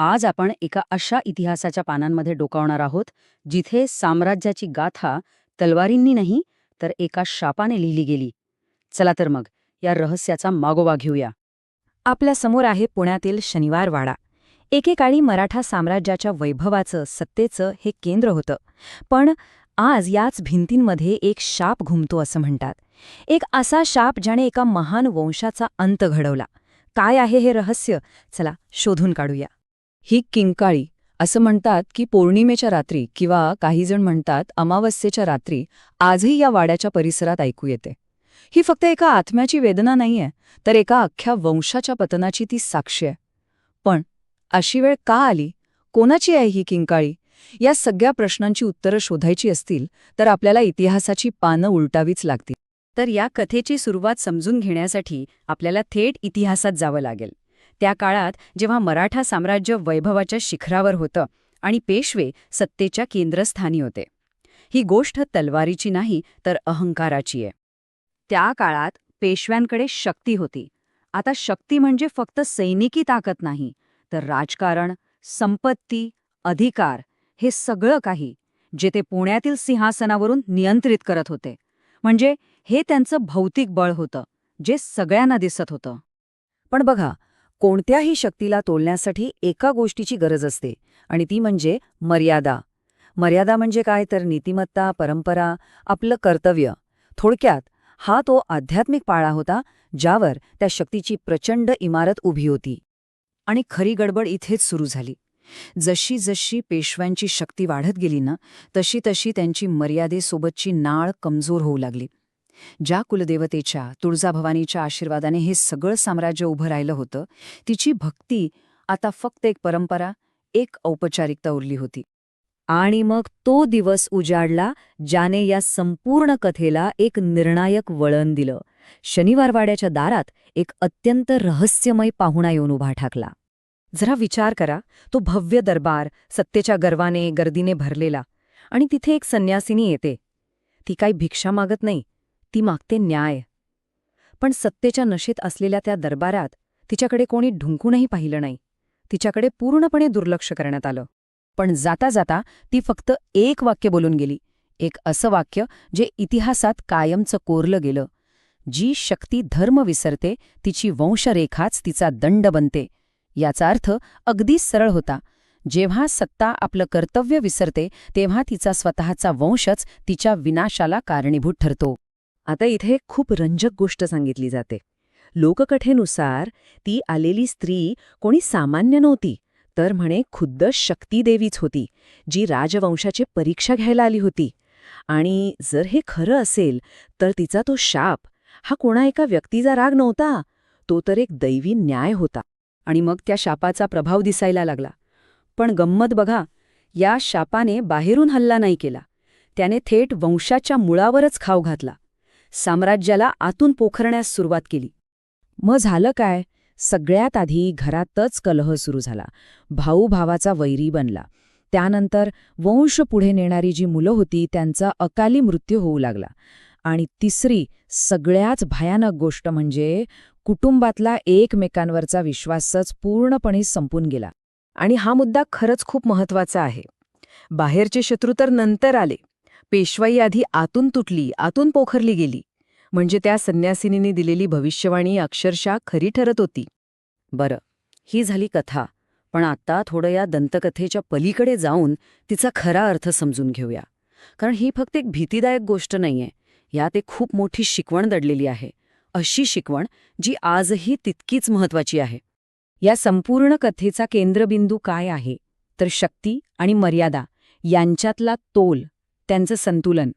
आज आपण एका अशा इतिहासाच्या पानांमध्ये डोकावणार आहोत जिथे साम्राज्याची गाथा तलवारींनी नाही तर एका शापाने लिहिली गेली. चला तर मग या रहस्याचा मागोवा घेऊया. आपल्यासमोर आहे पुण्यातील शनिवारवाडा एकेकाळी मराठा साम्राज्याच्या वैभवाचं सत्तेचं हे केंद्र होतं. पण आज याच भिंतींमध्ये एक शाप घुमतो असं म्हणतात. एक असा शाप ज्याने एका महान वंशाचा अंत घडवला. काय आहे हे रहस्य? चला शोधून काढूया. ही किंकाळी असं म्हणतात की पौर्णिमेच्या रात्री किंवा काहीजण म्हणतात अमावस्येच्या रात्री आजही या वाड्याच्या परिसरात ऐकू येते. ही फक्त एका आत्म्याची वेदना नाहीये तर एका अख्ख्या वंशाच्या पतनाची ती साक्षी आहे. पण अशी वेळ का आली? कोणाची आहे ही किंकाळी? या सगळ्या प्रश्नांची उत्तरं शोधायची असतील तर आपल्याला इतिहासाची पानं उलटावीच लागतील. तर या कथेची सुरुवात समजून घेण्यासाठी आपल्याला थेट इतिहासात जावं लागेल. त्या काळात जेव्हा मराठा साम्राज्य वैभवाच्या शिखरावर होतं आणि पेशवे सत्तेच्या केंद्रस्थानी होते. ही गोष्ट तलवारीची नाही तर अहंकाराची आहे. त्या काळात पेशव्यांकडे शक्ती होती. आता शक्ती म्हणजे फक्त सैनिकी ताकद नाही तर राजकारण संपत्ती अधिकार हे सगळं काही जे ते पुण्यातील सिंहासनावरून नियंत्रित करत होते. म्हणजे हे त्यांचं भौतिक बळ होतं जे सगळ्यांना दिसत होतं. पण बघा कोणत्याही शक्तीला तोलण्यासाठी एका गोष्टीची गरज असते आणि ती म्हणजे मर्यादा. मर्यादा म्हणजे काय? तर नीतिमत्ता परंपरा आपलं कर्तव्य. थोडक्यात हा तो आध्यात्मिक पाळा होता ज्यावर त्या शक्तीची प्रचंड इमारत उभी होती. आणि खरी गडबड इथेच सुरू झाली. जशी जशी पेशव्यांची शक्ती वाढत गेली ना तशी तशी त्यांची मर्यादेसोबतची नाळ कमजोर होऊ लागली. ज्या कुलदेवतेच्या तुळजाभवानीच्या आशीर्वादाने हे सगळं साम्राज्य उभं राहिलं होतं तिची भक्ती आता फक्त एक परंपरा एक औपचारिकता उरली होती. आणि मग तो दिवस उजाडला ज्याने या संपूर्ण कथेला एक निर्णायक वळण दिलं. शनिवारवाड्याच्या दारात एक अत्यंत रहस्यमय पाहुणा येऊन उभा ठाकला. जरा विचार करा तो भव्य दरबार सत्तेच्या गर्वाने गर्दीने भरलेला आणि तिथे एक संन्यासिनी येते. ती काही भिक्षा मागत नाही. ती मागते न्याय. पण सत्तेच्या नशेत असलेल्या त्या दरबारात तिच्याकडे कोणी ढुंकूनही पाहिलं नाही. तिच्याकडे पूर्णपणे दुर्लक्ष करण्यात आलं. पण जाता जाता ती फक्त एक वाक्य बोलून गेली. एक असं वाक्य जे इतिहासात कायमचं कोरलं गेलं. जी शक्ती धर्म विसरते तिची वंशरेखाच तिचा दंड बनते. याचा अर्थ अगदीच सरळ होता. जेव्हा सत्ता आपलं कर्तव्य विसरते तेव्हा तिचा स्वतःचा वंशच तिच्या विनाशाला कारणीभूत ठरतो. आता इथे खूप रंजक गोष्ट सांगितली जाते. लोककथेनुसार ती आलेली स्त्री कोणी सामान्य नव्हती तर म्हणे खुद्द शक्तीदेवीच होती जी राजवंशाची परीक्षा घ्यायला आली होती. आणि जर हे खरं असेल तर तिचा तो शाप हा कोणा एका व्यक्तीचा राग नव्हता तो तर एक दैवी न्याय होता. आणि मग त्या शापाचा प्रभाव दिसायला लागला. पण गंमत बघा या शापाने बाहेरून हल्ला नाही केला. त्याने थेट वंशाच्या मुळावरच खाव घातला. साम्राज्याला आतून पोखरण्यास सुरुवात केली. मग झालं काय? सगळ्यात आधी घरातच कलह सुरू झाला. भाऊ भावाचा वैरी बनला. त्यानंतर वंश पुढे नेणारी जी मुलं होती त्यांचा अकाली मृत्यू होऊ लागला. आणि तिसरी सगळ्याच भयानक गोष्ट म्हणजे कुटुंबातला एकमेकांवरचा विश्वासच पूर्णपणे संपून गेला. आणि हा मुद्दा खरंच खूप महत्त्वाचा आहे. बाहेरचे शत्रू तर नंतर आले. पेशवाई आधी आतून तुटली आतून पोखरली गेली. म्हणजे त्या संन्यासिनीने दिलेली भविष्यवाणी अक्षरशः खरी ठरत होती. बरं ही झाली कथा पण आता थोडं या दंतकथेच्या पलीकडे जाऊन तिचा खरा अर्थ समजून घेऊया. कारण ही फक्त एक भीतीदायक गोष्ट नाहीये. यात एक खूप मोठी शिकवण दडलेली आहे. अशी शिकवण जी आजही तितकीच महत्वाची आहे. या संपूर्ण कथेचा केंद्रबिंदू काय आहे? तर शक्ती आणि मर्यादा यांच्यातला तोल त्यांचं संतुलन.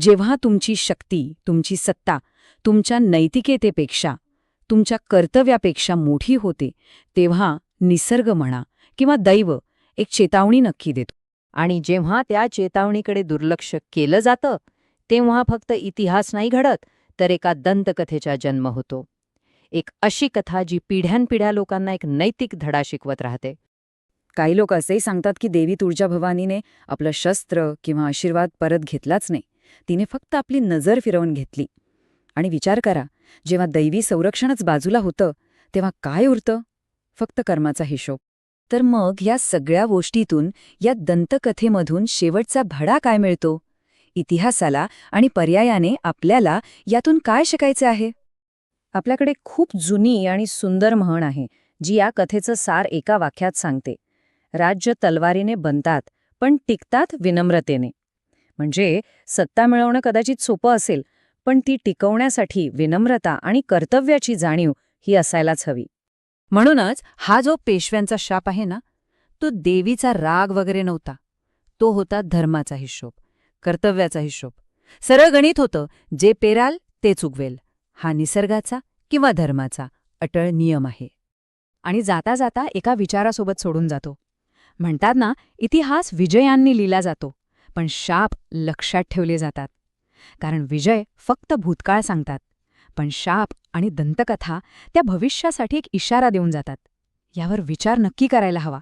जेव्हा तुमची शक्ती तुमची सत्ता तुमच्या नैतिकेतेपेक्षा तुमच्या कर्तव्यापेक्षा मोठी होते तेव्हा निसर्ग म्हणा किंवा दैव एक चेतावणी नक्की देतो. आणि जेव्हा त्या चेतावणीकडे दुर्लक्ष केलं जातं तेव्हा फक्त इतिहास नाही घडत तर एका दंतकथेचा जन्म होतो. एक अशी कथा जी पिढ्यानपिढ्या लोकांना एक नैतिक धडा शिकवत राहते. काही लोक असेही सांगतात की देवी तुळजाभवानीने आपलं शस्त्र किंवा आशीर्वाद परत घेतलाच नाही. तिने फक्त आपली नजर फिरवून घेतली. आणि विचार करा जेव्हा दैवी संरक्षणच बाजूला होतं तेव्हा काय उरतं? फक्त कर्माचा हिशोब. तर मग या सगळ्या गोष्टीतून या दंतकथेमधून शेवटचा भडा काय मिळतो? इतिहासाला आणि पर्यायाने आपल्याला यातून काय शिकायचे आहे? आपल्याकडे खूप जुनी आणि सुंदर म्हण आहे जी या कथेचं सार एका वाक्यात सांगते. राज्य तलवारीने बनतात पण टिकतात विनम्रतेने. म्हणजे सत्ता मिळवणं कदाचित सोपं असेल पण ती टिकवण्यासाठी विनम्रता आणि कर्तव्याची जाणीव ही असायलाच हवी. म्हणूनच हा जो पेशव्यांचा शाप आहे ना तो देवीचा राग वगैरे नव्हता. तो होता धर्माचा हिशोब कर्तव्याचा हिशोब. सरळ गणित होतं जे पेराल ते चुकवेल हा निसर्गाचा किंवा धर्माचा अटळ नियम आहे. आणि जाता जाता एका विचारासोबत सोडून जातो. म्हणतात ना इतिहास विजयांनी लिहिला जातो पण शाप लक्षात ठेवले जातात. कारण विजय फक्त भूतकाळ सांगतात पण शाप आणि दंतकथा त्या भविष्यासाठी एक इशारा देऊन जातात. यावर विचार नक्की करायला हवा.